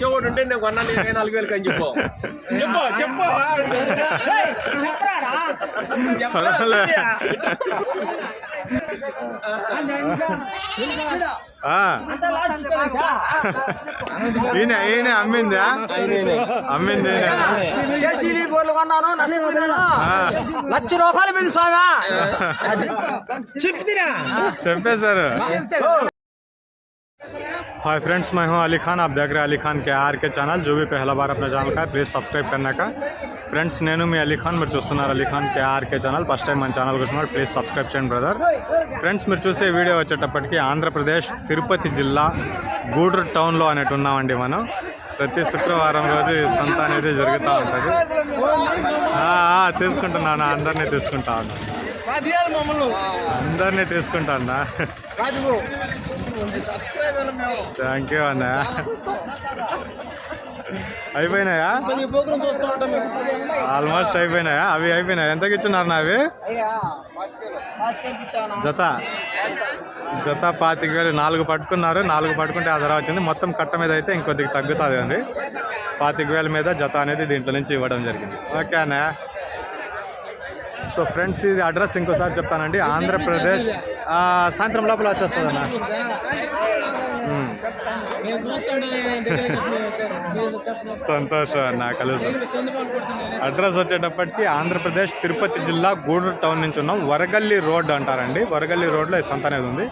ఇచ్చేవాడు ఉంటే నేను కొన్నాను ఇరవై నాలుగు వేలకి అని చెప్పు. చెప్పు చెప్పు. ఈయన ఈయన అమ్మిందా. జేసీబీ గోర్లు కొన్నాను లక్ష రూపాయలు మీద స్వామి. చెప్తున్నా చెప్పేశారు हाय फ्रेंड्स मैं हूं अली खान आप देख रहे हैं अली खान के आर के ఛానల్ जो भी पहला बार अपना ఛానల్ का ప్లీజ్ సబ్స్క్రైబ్ करने का ఫ్రెండ్స్ నేను మీ అలీ ఖాన్ మీరు చూస్తున్నారు Ali Khan K RK channel first time మన ఛానల్ చూస్తున్నారు ప్లీజ్ సబ్స్క్రైబ్ చేయండి బ్రదర్ ఫ్రెండ్స్ మీరు చూసే వీడియో వచ్చేటప్పటికి ఆంధ్రప్రదేశ్ తిరుపతి జిల్లా గూడూరు టౌన్లో అనేటు ఉన్నామండి మనం ప్రతి శుక్రవారం రోజు ఈ సంత అనేది జరుగుతూ ఉంటుంది ఆ, ఆ, తీసుకుంటున్నాను అందరినీ తీసుకుంటా ఉన్నా మమ్మల్ని అందరినీ తీసుకుంటా అన్నా. థ్యాంక్ యూ అన్న. అయిపోయినాయా. ఆల్మోస్ట్ అయిపోయినాయా? అవి అయిపోయినాయి? ఎంతకి ఇచ్చినారు అవి? జత. జత పాతిక వేలు నాలుగు పట్టుకున్నారు. నాలుగు పట్టుకుంటే ఆ ధర వచ్చింది. మొత్తం కట్ట మీద అయితే ఇంకొద్దిగా తగ్గుతుంది అండి. పాతిక వేల మీద జత అనేది దీంట్లో నుంచి ఇవ్వడం జరిగింది. ఓకే అన్న. సో ఫ్రెండ్స్ ఇది అడ్రస్ ఇంకోసారి చెప్తానండి. ఆంధ్రప్రదేశ్ సాయంత్రం లోపల వచ్చేస్తుంది అన్న సంతోషం అన్న కలుద్దాం. అడ్రస్ వచ్చేటప్పటికి ఆంధ్రప్రదేశ్ తిరుపతి జిల్లా గూడూరు టౌన్ నుంచి ఉన్నాం. వరగల్లి రోడ్ అంటారండి. వరగల్లి రోడ్లో సంత అనేది ఉంది.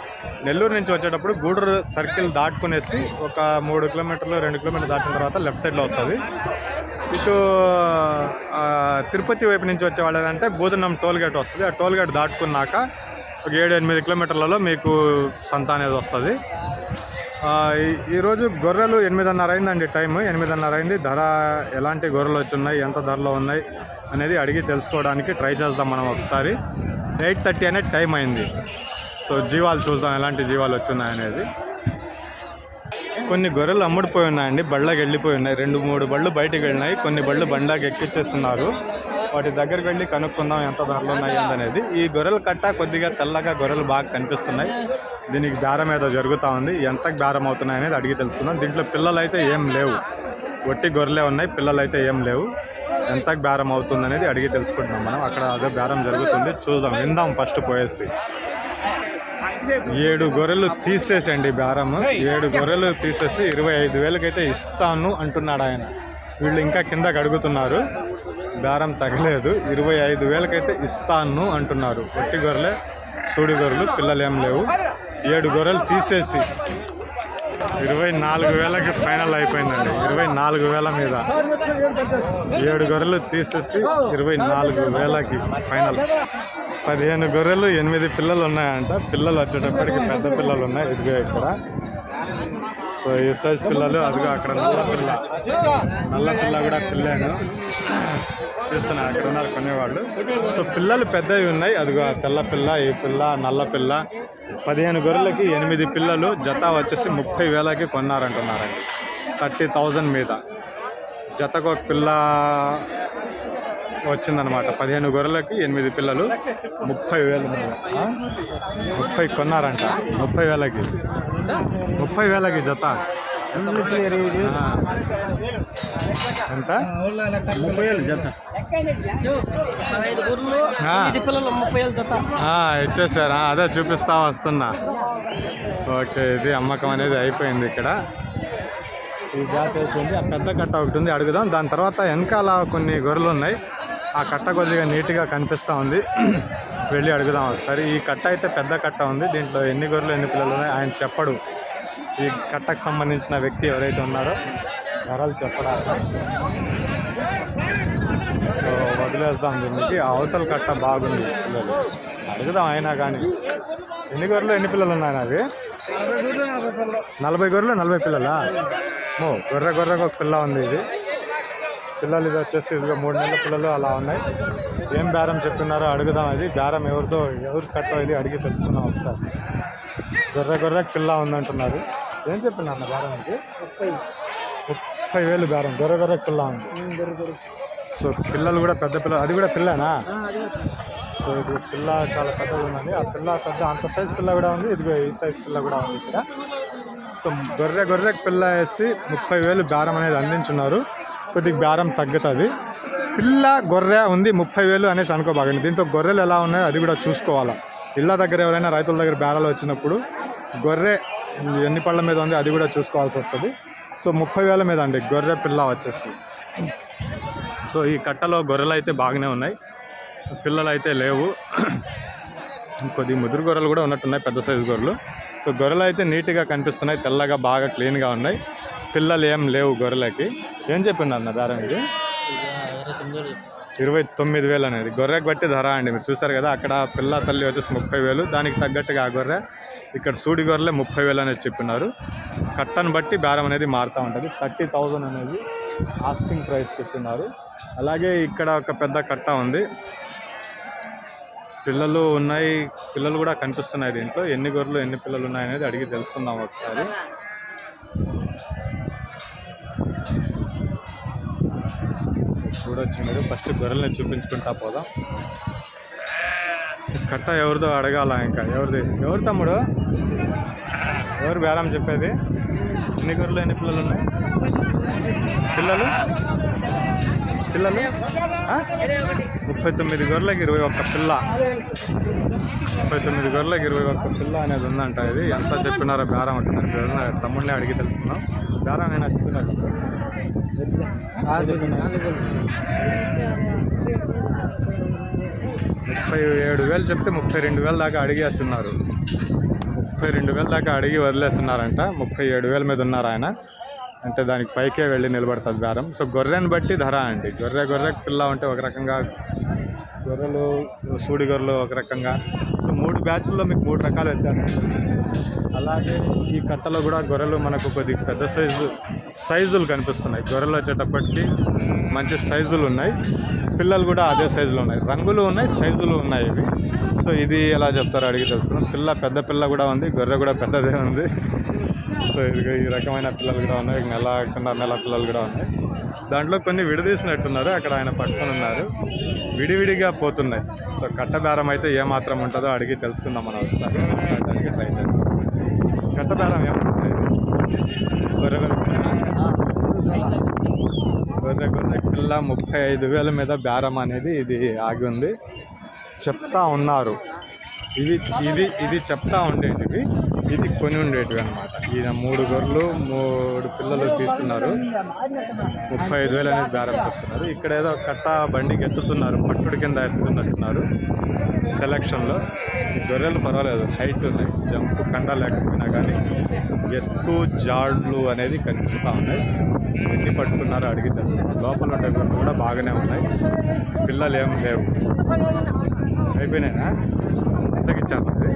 నెల్లూరు నుంచి వచ్చేటప్పుడు గూడూరు సర్కిల్ దాటుకునేసి ఒక మూడు కిలోమీటర్లు రెండు కిలోమీటర్లు దాటిన తర్వాత లెఫ్ట్ సైడ్లో వస్తుంది. ఇటు తిరుపతి వైపు నుంచి వచ్చే వాళ్ళంటే బూదనం టోల్ గేట్ వస్తుంది. ఆ టోల్ గేట్ దాటుకున్నాక ఒక ఏడు ఎనిమిది కిలోమీటర్లలో మీకు సంత అనేది వస్తుంది. ఈరోజు గొర్రెలు ఎనిమిదిన్నర అయిందండి టైం ఎనిమిదిన్నర అయింది. ధర ఎలాంటి గొర్రెలు వచ్చున్నాయి ఎంత ధరలో ఉన్నాయి అనేది అడిగి తెలుసుకోవడానికి ట్రై చేద్దాం మనం ఒకసారి. ఎయిట్ థర్టీ అనేది టైం అయింది. సో జీవాలు చూద్దాం ఎలాంటి జీవాలు వచ్చున్నాయి అనేది కొన్ని గొర్రెలు అమ్ముడిపోయి ఉన్నాయండి బళ్ళకి వెళ్ళిపోయి ఉన్నాయి. రెండు మూడు బళ్ళు బయటకు వెళ్ళినాయి. కొన్ని బళ్ళు బండ్లాకి ఎక్కిచ్చేస్తున్నారు. వాటి దగ్గరికి వెళ్ళి కనుక్కుందాం ఎంత ధరలు ఉన్నాయి అనేది ఈ గొర్రెలు కట్ట కొద్దిగా తెల్లగా గొర్రెలు బాగా కనిపిస్తున్నాయి. దీనికి బేరం ఏదో జరుగుతూ ఉంది. ఎంత బేరం అవుతున్నాయి అనేది అడిగి తెలుసుకుందాం. దీంట్లో పిల్లలు అయితే ఏం లేవు. ఒట్టి గొర్రెలే ఉన్నాయి పిల్లలు అయితే ఏం లేవు. ఎంత బేరం అవుతుంది అనేది అడిగి తెలుసుకుంటున్నాం మనం. అక్కడ అదే బేరం జరుగుతుంది. చూద్దాం విందాం ఫస్ట్ పోయేసి. ఏడు గొర్రెలు తీసేసండి బేరం ఏడు గొర్రెలు తీసేసి ఇరవై ఐదు వేలకైతే ఇస్తాను అంటున్నాడు ఆయన. వీళ్ళు ఇంకా కిందకి అడుగుతున్నారు బేరం తగలేదు ఇరవై ఐదు వేలకైతే ఇస్తాను అంటున్నారు. ఒట్టి గొర్రెలే సూడి గొర్రెలు పిల్లలు ఏం లేవు. ఏడు గొర్రెలు తీసేసి ఇరవై నాలుగు వేలకి ఫైనల్ అయిపోయిందండి. ఇరవై నాలుగు వేల మీద ఏడు గొర్రెలు తీసేసి ఇరవై నాలుగు వేలకి ఫైనల్. పదిహేను గొర్రెలు ఎనిమిది పిల్లలు ఉన్నాయంట పిల్లలు వచ్చేటప్పటికి పెద్ద పిల్లలు ఉన్నాయి ఇదిగో ఇక్కడ. సో ఈ సైజ్ పిల్లలు అదిగో అక్కడ నల్ల పిల్ల. నల్ల పిల్ల కూడా పిల్లాను చూస్తున్నాను అక్కడ ఉన్నారు కొనేవాళ్ళు. సో పిల్లలు పెద్దవి ఉన్నాయి. అదిగో తెల్ల పిల్ల ఈ పిల్ల నల్ల పిల్ల. పదిహేను గొర్రెలకి ఎనిమిది పిల్లలు. జత వచ్చేసి ముప్పై వేలకి కొన్నారంటున్నారండి. థర్టీ థౌజండ్ మీద. జతకు ఒక పిల్ల వచ్చిందనమాట పదిహేను గొర్రెలకి ఎనిమిది పిల్లలు ముప్పై వేలు ముప్పై కొన్నారంట. ముప్పై వేలకి. ముప్పై వేలకి జత. ఎంత? ముప్పై జత. ఇచ్చేసారా. అదే చూపిస్తా వస్తున్నా. ఓకే ఇది అమ్మకం అనేది అయిపోయింది ఇక్కడ. ఈ జాతి అయిపోయింది. ఆ పెద్ద కట్ట ఒకటి ఉంది అడుగుదాం. దాని తర్వాత వెనకాల కొన్ని గొర్రెలు ఉన్నాయి. ఆ కట్ట కొద్దిగా నీట్గా కనిపిస్తూ ఉంది. వెళ్ళి అడుగుదాం ఒకసారి. ఈ కట్ట అయితే పెద్ద కట్ట ఉంది. దీంట్లో ఎన్ని గొర్రెలు ఎన్ని పిల్లలు ఉన్నాయి? ఆయన చెప్పడు. ఈ కట్టకు సంబంధించిన వ్యక్తి ఎవరైతే ఉన్నారో ధరలు చెప్పడానికి. సో వదిలేస్తాం దీనికి. అవతల కట్ట బాగుంది. పిల్లలు అడుగుదాం అయినా కానీ. ఎన్ని గొర్రెలు ఎన్ని పిల్లలు ఉన్నాయి అవి నలభై గొర్రెలు నలభై పిల్లలా? ఓ గొర్రె గొర్రెకు ఒక పిల్ల ఉంది ఇది. పిల్లలు ఇది వచ్చేసి ఇదిగో మూడు నెలల పిల్లలు అలా ఉన్నాయి. ఏం బేరం చెప్తున్నారో అడుగుదాం అది. బేరం ఎవరితో ఎవరు కట్టో ఇది అడిగి తెలుసుకుందాం ఒకసారి. గొర్రె గొర్రె పిల్ల ఉందంటున్నారు. ఏం చెప్పినా అన్న బేరం ఇది? ముప్పై. వేలు బేరం. గొర్రె గొర్రె పిల్ల ఉంది. సో పిల్లలు కూడా పెద్ద పిల్లలు అది కూడా పిల్లనా? సో ఇది పిల్ల చాలా పెద్దగా ఉందండి. ఆ పిల్ల పెద్ద అంత సైజ్ పిల్ల కూడా ఉంది. ఇదిగో ఈ సైజ్ పిల్ల కూడా ఉంది ఇక్కడ. సో సో గొర్రె గొర్రె పిల్ల వేసి ముప్పై వేలు బేరం అనేది అందించున్నారు. కొద్దిగా బేరం తగ్గుతుంది. పిల్ల గొర్రె ఉంది ముప్పై వేలు అనేసి అనుకోబాగండి దీంట్లో గొర్రెలు ఎలా ఉన్నాయో అది కూడా చూసుకోవాలా. ఇళ్ళ దగ్గర ఎవరైనా రైతుల దగ్గర బేరాలు వచ్చినప్పుడు గొర్రె ఎన్ని పళ్ళ మీద ఉంది అది కూడా చూసుకోవాల్సి వస్తుంది. సో ముప్పై వేల మీద అండి గొర్రె పిల్ల వచ్చేసి. సో ఈ కట్టలో గొర్రెలు అయితే బాగానే ఉన్నాయి. పిల్లలు అయితే లేవు. కొద్ది ముదురు గొర్రెలు కూడా ఉన్నట్టున్నాయి పెద్ద సైజు గొర్రెలు. సో గొర్రెలు అయితే నీట్గా కనిపిస్తున్నాయి తెల్లగా బాగా క్లీన్గా ఉన్నాయి. పిల్లలు ఏం లేవు గొర్రెలకి. ఏం చెప్పిండు అన్న దారం ఇది ఇరవై తొమ్మిది వేలు అనేది. గొర్రెకి బట్టి ధర అండి. మీరు చూసారు కదా అక్కడ పిల్ల తల్లి వచ్చేసి ముప్పై వేలు. దానికి తగ్గట్టుగా ఆ గొర్రె ఇక్కడ సూడి గొర్రెలే ముప్పై వేలు అనేది చెప్పినారు కట్టను బట్టి బేరం అనేది మారుతూ ఉంటుంది. థర్టీ థౌజండ్ అనేది ఆస్కింగ్ ప్రైస్ చెప్తున్నారు అలాగే ఇక్కడ ఒక పెద్ద కట్ట ఉంది. పిల్లలు ఉన్నాయి. పిల్లలు కూడా కనిపిస్తున్నాయి దీంట్లో. ఎన్ని గొర్రెలు ఎన్ని పిల్లలు ఉన్నాయి అనేది అడిగి తెలుసుకుందాం ఒకసారి. చూడొచ్చు మీరు. ఫస్ట్ గొర్రెల్ని చూపించుకుంటా పోదాం. కట్ట ఎవరిదో అడగాల ఇంకా? ఎవరిది ఎవరు తమ్ముడు? ఎవరు బేరం చెప్పేది? ఎన్ని గొర్రెలు ఎన్ని పిల్లలు ఉన్నాయి? పిల్లలు? పిల్లలు? ముప్పై తొమ్మిది గొర్రెలకి ఇరవై ఒక్క పిల్ల. ముప్పై తొమ్మిది గొర్రెలకు ఇరవై ఒక్క పిల్ల అనేది ఉందంట ఇది. ఎంత చెప్పినారో బేరం ఉంటుంది తమ్ముడిని అడిగి తెలుసుకున్నాం బేరం అయినా చెప్పినారు ముప్పై ఏడు వేలు చెప్తే ముప్పై రెండు వేల దాకా అడిగేస్తున్నారు. ముప్పై రెండు వేల దాకా అడిగి వదిలేస్తున్నారంట. ముప్పై ఏడు వేల మీద ఉన్నారు ఆయన. అంటే దానికి పైకే వెళ్ళి నిలబడుతుంది బేరం. సో గొర్రెని బట్టి ధర అండి. గొర్రె గొర్రె పిల్ల ఉంటే ఒక రకంగా గొర్రెలు సూడి గొర్రెలు ఒక రకంగా. సో మూడు బ్యాచ్ల్లో మీకు మూడు రకాలు వ్యత్యాసం అలాగే ఈ కట్టలో కూడా గొర్రెలు మనకు కొద్ది పెద్ద సైజు సైజులు కనిపిస్తున్నాయి. గొర్రెలు వచ్చేటప్పటికి మంచి సైజులు ఉన్నాయి. పిల్లలు కూడా అదే సైజులో ఉన్నాయి. రంగులు ఉన్నాయి సైజులు ఉన్నాయి ఇవి. సో ఇది ఎలా చెప్తారో అడిగి తెలుసుకున్నాం పిల్ల పెద్ద పిల్ల కూడా ఉంది గొర్రె కూడా పెద్దదే ఉంది. సో ఇది ఈ రకమైన పిల్లలు కూడా ఉన్నాయి. నెల నెల పిల్లలు కూడా ఉన్నాయి. దాంట్లో కొన్ని విడదీసినట్టున్నారు. అక్కడ ఆయన పట్టుకొని ఉన్నారు. విడివిడిగా పోతున్నాయి. సో కట్టబేరం అయితే ఏ మాత్రం ఉంటుందో అడిగి తెలుసుకుందాం మనం ఒకసారి. దానికి ట్రై చేద్దాం. కట్టబేరం బేరం గొర్రె గొర్రె. గొర్రె పిల్ల ముప్పై ఐదు వేల మీద బేరం అనేది ఇది ఆగి ఉంది. చెప్తా ఉన్నారు. ఇవి ఇది ఇది చెప్తా ఉండేటివి. ఇది కొని ఉండేటివి అనమాట ఈయన మూడు గొర్రెలు మూడు పిల్లలు తీస్తున్నారు. ముప్పై ఐదు వేలు అనేది బేరం చెప్తున్నారు ఇక్కడ ఏదో కట్ట బండికి ఎత్తుతున్నారు పట్టుడు కింద ఎత్తుతున్నట్టున్నారు సెలక్షన్లో. గొర్రెలు పర్వాలేదు హైట్ ఉన్నాయి. జంపు కండ లేకపోయినా కానీ ఎత్తు జాడ్లు అనేది కనిపిస్తూ ఉన్నాయి. ఎన్ని పట్టుకున్నారో అడిగి తెలుసు లోపల ఉండే కూడా బాగానే ఉన్నాయి. పిల్లలు ఏం లేవు. అయిపోయినాయినా ఎంతకి ఇచ్చారు మరి?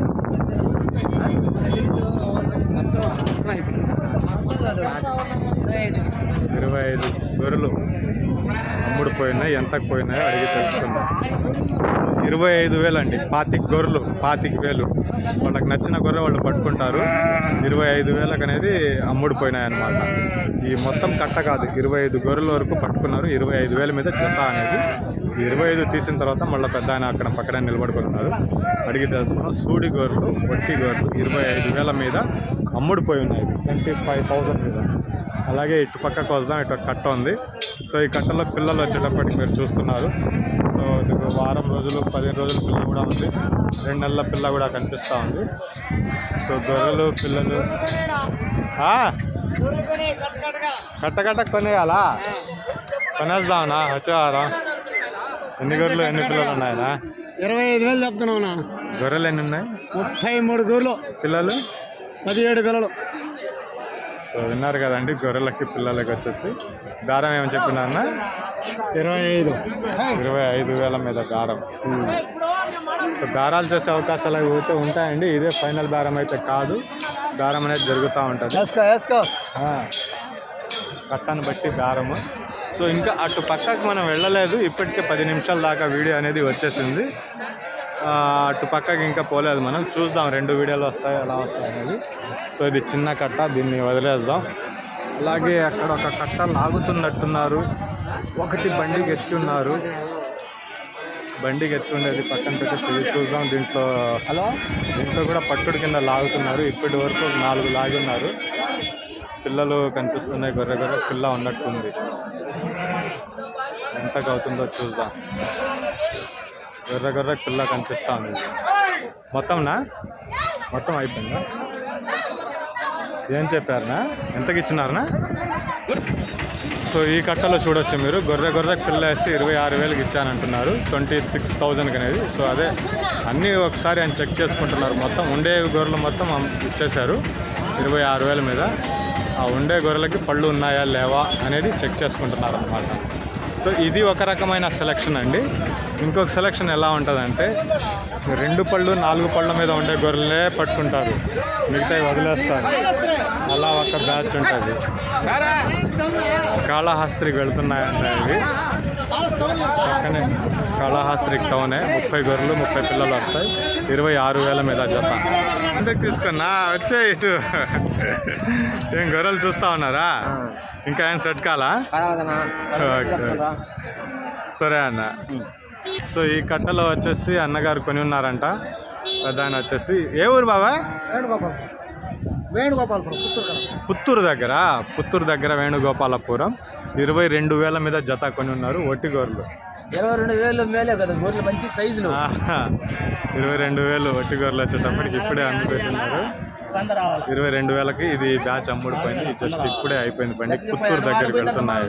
ఇరవై ఐదు గొర్రెలు అమ్ముడు పోయినాయి ఎంతకు పోయినాయో అడిగి తెలుసుకుందాం. ఇరవై ఐదు వేలు అండి పాతిక గొర్రెలు పాతిక వేలు. వాళ్ళకి నచ్చిన గొర్రె వాళ్ళు పట్టుకుంటారు. ఇరవై ఐదు వేలకు అనేది అమ్ముడు పోయినాయన్నమాట. ఈ మొత్తం కట్ట కాదు ఇరవై ఐదు గొర్రెల వరకు పట్టుకున్నారు. ఇరవై ఐదు వేల మీద జత అనేది. ఇరవై ఐదు తీసిన తర్వాత మళ్ళీ పెద్ద ఆయన అక్కడ పక్కనే నిలబడుకొని ఉన్నారు అడిగి తెలుసుకున్నాం సూడి గొర్రెలు వట్టి గొర్రెలు ఇరవై ఐదు వేల మీద అమ్ముడు పోయి ఉన్నాయి. ట్వంటీ ఫైవ్ థౌజండ్ మీద. అలాగే ఇటు పక్కకు వద్దాం ఇటు కట్ట ఉంది. సో ఈ కట్టలో పిల్లలు వచ్చేటప్పటికి మీరు చూస్తున్నారు. సో ఇది వారం రోజులు పదిహేను రోజుల పిల్ల కూడా ఉంది. రెండు నెలల పిల్ల కూడా కనిపిస్తూ ఉంది. సో గొర్రెలు పిల్లలు. ఆ? కట్ట కట్ట కొనేయాలా? కొనేద్దామనా? వచ్చే వారం ఎన్ని గొర్రెలు ఎన్ని పిల్లలు ఉన్నాయనా? ఇరవై ఐదు వేలు చెప్తున్నావునా గొర్రెలు ఎన్ని ఉన్నాయి? ముప్పై మూడు గూర్లు పిల్లలు? పదిహేడు పిల్లలు. సో విన్నారు కదండి గొర్రెలకి పిల్లలకి వచ్చేసి. దారం ఏమని చెప్పినారన్నా ఇరవై ఐదు. ఇరవై ఐదు వేల మీద దారం. సో దారాలు చేసే అవకాశాలు అవి అయితే ఉంటాయండి. ఇదే ఫైనల్ దారం అయితే కాదు. దారం అనేది జరుగుతూ ఉంటుంది. కట్టను బట్టి దారము. సో ఇంకా అటు పక్కకు మనం వెళ్ళలేదు. ఇప్పటికే పది నిమిషాల దాకా వీడియో అనేది వచ్చేసింది. అటు పక్కకి ఇంకా పోలేదు మనం. చూద్దాం రెండు వీడియోలు వస్తాయి ఎలా వస్తాయి అనేది. సో ఇది చిన్న కట్ట దీన్ని వదిలేద్దాం. అలాగే అక్కడ ఒక కట్ట లాగుతున్నట్టున్నారు. ఒకటి బండికి ఎత్తున్నారు బండికి ఎత్తుండేది పక్కన పెట్టేసి ఇది చూద్దాం. దీంట్లో హలో? దీంట్లో కూడా పట్టుడు కింద లాగుతున్నారు. ఇప్పటి వరకు నాలుగు లాగి ఉన్నారు పిల్లలు కనిపిస్తున్నాయి గొర్రె గొర్రె పిల్ల ఉన్నట్టుంది. ఎంతకు అవుతుందో చూద్దాం. గొర్రె గొర్రె పిల్ల కనిపిస్తూ ఉంది మొత్తంనా? మొత్తం అయిపోయిందా? ఏం చెప్పారనా? ఎంతకి ఇచ్చినారనా సో ఈ కట్టలో చూడొచ్చు మీరు. గొర్రె గొర్రె పిల్ల వేసి ఇరవై ఆరు వేలకు ఇచ్చానంటున్నారు. ట్వంటీ సిక్స్ థౌజండ్కి అనేది. సో అదే అన్నీ ఒకసారి ఆయన చెక్ చేసుకుంటున్నారు. మొత్తం ఉండే గొర్రెలు మొత్తం ఇచ్చేశారు. ఇరవై ఆరు వేల మీద. ఆ ఉండే గొర్రెలకి పళ్ళు ఉన్నాయా లేవా అనేది చెక్ చేసుకుంటున్నారు అనమాట సో ఇది ఒక రకమైన సెలక్షన్ అండి. ఇంకొక సెలక్షన్ ఎలా ఉంటుందంటే రెండు పళ్ళు నాలుగు పళ్ళ మీద ఉండే గొర్రెలే పట్టుకుంటారు. మిగతావి వదిలేస్తారు. అలా ఒక బ్యాచ్ ఉంటుంది. కాళహస్త్రికి వెళ్తున్నాయంట ఇవి. పక్కనే కాళహస్త్రికి టౌనే. ముప్పై గొర్రెలు ముప్పై పిల్లలు వస్తాయి. ఇరవై ఆరు వేల మీద జత. ఎందుకు తీసుకున్నా వచ్చే ఇటు. ఏం గొర్రెలు చూస్తా ఉన్నారా? ఇంకా ఏం సెట్ కాలా? ఓకే. సరే అన్న. సో ఈ కట్టలో వచ్చేసి అన్నగారు కొని ఉన్నారంట. ఆయన వచ్చేసి ఏ ఊరు బాబా వేణుగోపాల్ వేణుగోపాల్పురం పుత్తూరు దగ్గర పుత్తూరు దగ్గర వేణుగోపాలపురం. ఇరవై రెండు వేల మీద జత కొని ఉన్నారు ఒట్టి గొర్రెలు ఇరవై రెండు వేలు మేలే కదా గొర్రెలు మంచి సైజులు. ఇరవై రెండు వేలు ఒట్టి గొర్రెలు వచ్చేటప్పటికి ఇప్పుడే అమ్మి పెట్టినారు ఇరవై రెండు వేలకి ఇది బ్యాచ్ అమ్ముడిపోయింది జస్ట్ ఇప్పుడే అయిపోయింది బండి. పుత్తూరు దగ్గరికి వెళ్తున్నాయి.